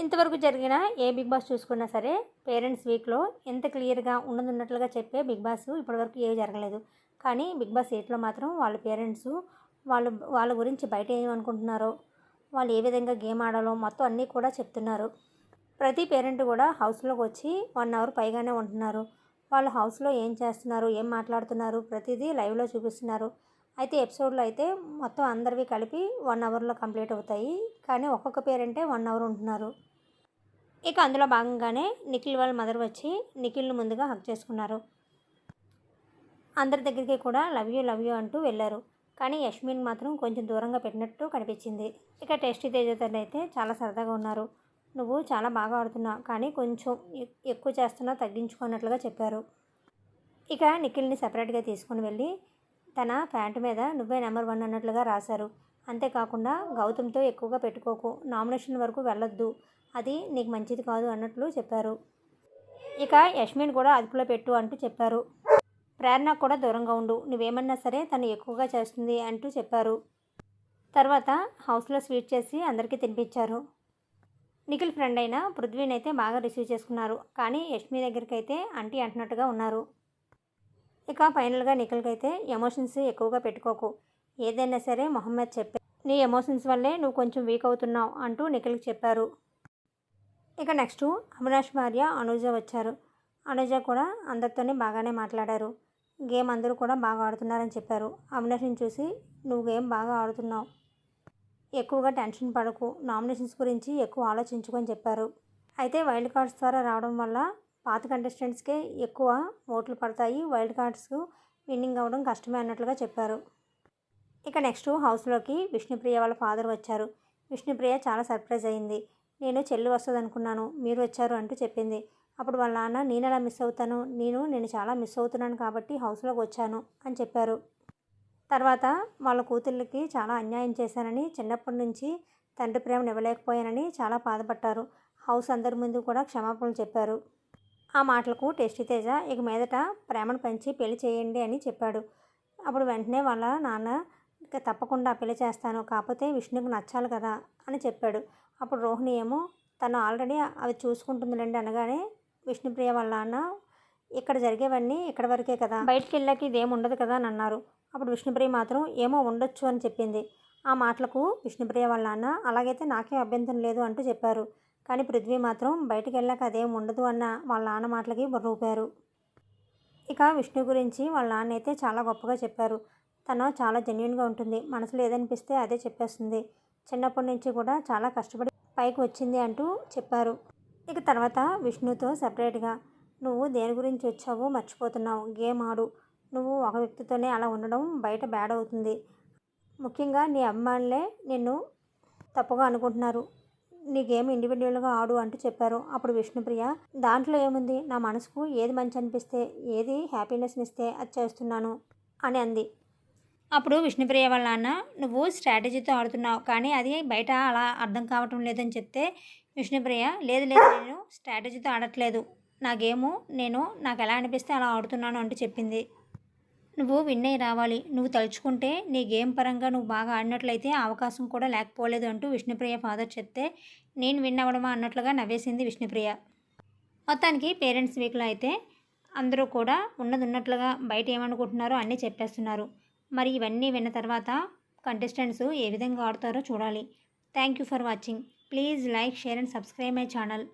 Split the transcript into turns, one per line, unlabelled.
ఇంతవరకు జరిగిన a big boss చూసుకున్నా సరే పేరెంట్స్ వీక్లో ఎంత క్లియర్గా ఉన్నదున్నట్లుగా చెప్పే బిగ్ బాస్ ఇప్పటివరకు ఏవి జరగలేదు. కానీ బిగ్ బాస్ ఎయిట్లో మాత్రం వాళ్ళ పేరెంట్స్ వాళ్ళు వాళ్ళ గురించి బయట ఏమనుకుంటున్నారో వాళ్ళు ఏ విధంగా గేమ్ ఆడాలో మొత్తం అన్నీ కూడా చెప్తున్నారు. ప్రతి పేరెంట్ కూడా హౌస్లోకి వచ్చి వన్ అవర్ పైగానే ఉంటున్నారు. వాళ్ళు హౌస్లో ఏం చేస్తున్నారు ఏం మాట్లాడుతున్నారు ప్రతిదీ లైవ్లో చూపిస్తున్నారు. అయితే ఎపిసోడ్లో అయితే మొత్తం అందరివి కలిపి వన్ అవర్లో కంప్లీట్ అవుతాయి. కానీ ఒక్కొక్క పేరెంటే వన్ అవర్ ఉంటున్నారు. ఇక అందులో భాగంగానే నిఖిల్ వాళ్ళ మదర్ వచ్చి నిఖిల్ని ముందుగా హక్ చేసుకున్నారు. అందరి దగ్గరికి కూడా లవ్ యూ లవ్ యూ అంటూ వెళ్ళారు. కానీ యష్మిన్ మాత్రం కొంచెం దూరంగా పెట్టినట్టు కనిపించింది. ఇక టెస్ట్ తేజతో అయితే చాలా సరదాగా ఉన్నారు. నువ్వు చాలా బాగా ఆడుతున్నావు కానీ కొంచెం ఎక్కువ చేస్తున్నా తగ్గించుకున్నట్లుగా చెప్పారు. ఇక నిఖిల్ని సపరేట్గా తీసుకుని వెళ్ళి తన ప్యాంట్ మీద నువ్వే నెంబర్ వన్ అన్నట్లుగా రాశారు. అంతేకాకుండా గౌతమ్తో ఎక్కువగా పెట్టుకోకు నామినేషన్ వరకు వెళ్ళొద్దు అది నీకు మంచిది కాదు అన్నట్లు చెప్పారు. ఇక యష్మిన్ కూడా అదుపులో పెట్టు అంటూ చెప్పారు. ప్రేరణ కూడా దూరంగా ఉండు నువ్వేమన్నా సరే తను ఎక్కువగా చేస్తుంది అంటూ చెప్పారు. తర్వాత హౌస్లో స్వీట్ చేసి అందరికీ తినిపించారు. నిఖిల్ ఫ్రెండ్ అయిన పృథ్వీని అయితే బాగా రిసీవ్ చేసుకున్నారు కానీ యష్మి దగ్గరికి అయితే అంటీ అంటున్నట్టుగా ఉన్నారు. ఇక ఫైనల్గా నిఖిల్కైతే అయితే ఎమోషన్స్ ఎక్కువగా పెట్టుకోకు. ఏదైనా సరే మొహమ్మద్ చెప్పే నీ ఎమోషన్స్ వల్లే నువ్వు కొంచెం వీక్ అవుతున్నావు అంటూ నిఖిల్కి చెప్పారు. ఇక నెక్స్ట్ అవినాష్ భార్య అనుజ వచ్చారు. అనుజ కూడా అందరితోనే బాగానే మాట్లాడారు. గేమ్ అందరూ కూడా బాగా ఆడుతున్నారని చెప్పారు. అవినాష్ని చూసి నువ్వు గేమ్ బాగా ఆడుతున్నావు. ఎక్కువగా టెన్షన్ పడకు. నామినేషన్స్ గురించి ఎక్కువ ఆలోచించుకొని చెప్పారు. అయితే వైల్డ్ కార్డ్స్ ద్వారా రావడం వల్ల పాత కంటెస్టెంట్స్కే ఎక్కువ ఓట్లు పడతాయి. వైల్డ్ కార్డ్స్ విన్నింగ్ అవ్వడం కష్టమే అన్నట్లుగా చెప్పారు. ఇక నెక్స్ట్ హౌస్లోకి విష్ణుప్రియ వాళ్ళ ఫాదర్ వచ్చారు. విష్ణుప్రియ చాలా సర్ప్రైజ్ అయింది. నేను చెల్లి వస్తుంది అనుకున్నాను మీరు వచ్చారు అంటూ చెప్పింది. అప్పుడు వాళ్ళ నాన్న నేను ఎలా మిస్ అవుతాను? నేను నేను చాలా మిస్ అవుతున్నాను కాబట్టి హౌస్లోకి వచ్చాను అని చెప్పారు. తర్వాత వాళ్ళ కూతుళ్ళకి చాలా అన్యాయం చేశానని చిన్నప్పటి నుంచి తండ్రి ప్రేమను ఇవ్వలేకపోయానని చాలా బాధపడ్డారు. హౌస్ అందరి ముందు కూడా క్షమాపణలు చెప్పారు. ఆ మాటలకు టెస్టీ తేజ. ఇక మీదట ప్రేమను పెంచి పెళ్ళి చేయండి అని చెప్పాడు. అప్పుడు వెంటనే వాళ్ళ నాన్న ఇక తప్పకుండా పెళ్ళి చేస్తాను కాకపోతే విష్ణుకు నచ్చాలి కదా అని చెప్పాడు. అప్పుడు రోహిణి ఏమో తను ఆల్రెడీ అవి చూసుకుంటుందిలేండి అనగానే విష్ణుప్రియ వాళ్ళ నాన్న ఇక్కడ జరిగేవన్నీ ఇక్కడ వరకే కదా బయటికి వెళ్ళాక ఇదేం ఉండదు కదా అని అన్నారు. అప్పుడు విష్ణుప్రియ మాత్రం ఏమో ఉండొచ్చు అని చెప్పింది. ఆ మాటలకు విష్ణుప్రియ వాళ్ళ నాన్న అలాగైతే నాకే అభ్యంతరం లేదు అంటూ చెప్పారు. కానీ పృథ్వీ మాత్రం బయటికి వెళ్ళాక అదేం ఉండదు అన్న వాళ్ళ నాన్న మాటలకి రూపారు. ఇక విష్ణు గురించి వాళ్ళ నాన్న అయితే చాలా గొప్పగా చెప్పారు. తను చాలా జెన్యున్గా ఉంటుంది. మనసులో ఏదనిపిస్తే అదే చెప్పేస్తుంది. చిన్నప్పటి నుంచి కూడా చాలా కష్టపడి పైకి వచ్చింది అంటూ చెప్పారు. ఇక తర్వాత విష్ణుతో సపరేట్గా నువ్వు దేని గురించి వచ్చావో మర్చిపోతున్నావు. గేమ్ ఆడు. నువ్వు ఒక వ్యక్తితోనే అలా ఉండడం బయట బ్యాడ్ అవుతుంది. ముఖ్యంగా నీ అభిమానులే నిన్ను తప్పుగా అనుకుంటున్నారు. నీ గేమ్ ఇండివిజువల్గా ఆడు అంటూ చెప్పారు. అప్పుడు విష్ణుప్రియ దాంట్లో ఏముంది? నా మనసుకు ఏది మంచి అనిపిస్తే ఏది హ్యాపీనెస్ని ఇస్తే అది చేస్తున్నాను అని అంది. అప్పుడు విష్ణుప్రియ వాళ్ళ నాన్న నువ్వు స్ట్రాటజీతో ఆడుతున్నావు కానీ అది బయట అలా అర్థం కావటం లేదని చెప్తే విష్ణుప్రియ లేదు లేదు నేను స్ట్రాటజీతో ఆడట్లేదు. నా గేము నేను నాకు ఎలా అనిపిస్తే అలా ఆడుతున్నాను అంటూ చెప్పింది. నువ్వు విన్ అయి రావాలి. నువ్వు తలుచుకుంటే నీ గేమ్ పరంగా నువ్వు బాగా ఆడినట్లయితే అవకాశం కూడా లేకపోలేదు అంటూ విష్ణుప్రియ ఫాదర్ చెప్తే నేను విన్ అవ్వడమా అన్నట్లుగా నవ్వేసింది విష్ణుప్రియ. మొత్తానికి పేరెంట్స్ వీక్లో అయితే అందరూ కూడా ఉన్నది ఉన్నట్లుగా బయట ఏమనుకుంటున్నారో అన్నీ చెప్పేస్తున్నారు. మరి ఇవన్నీ విన్న తర్వాత కంటెస్టెంట్స్ ఏ విధంగా ఆడతారో చూడాలి. Thank you for watching please like share and subscribe my channel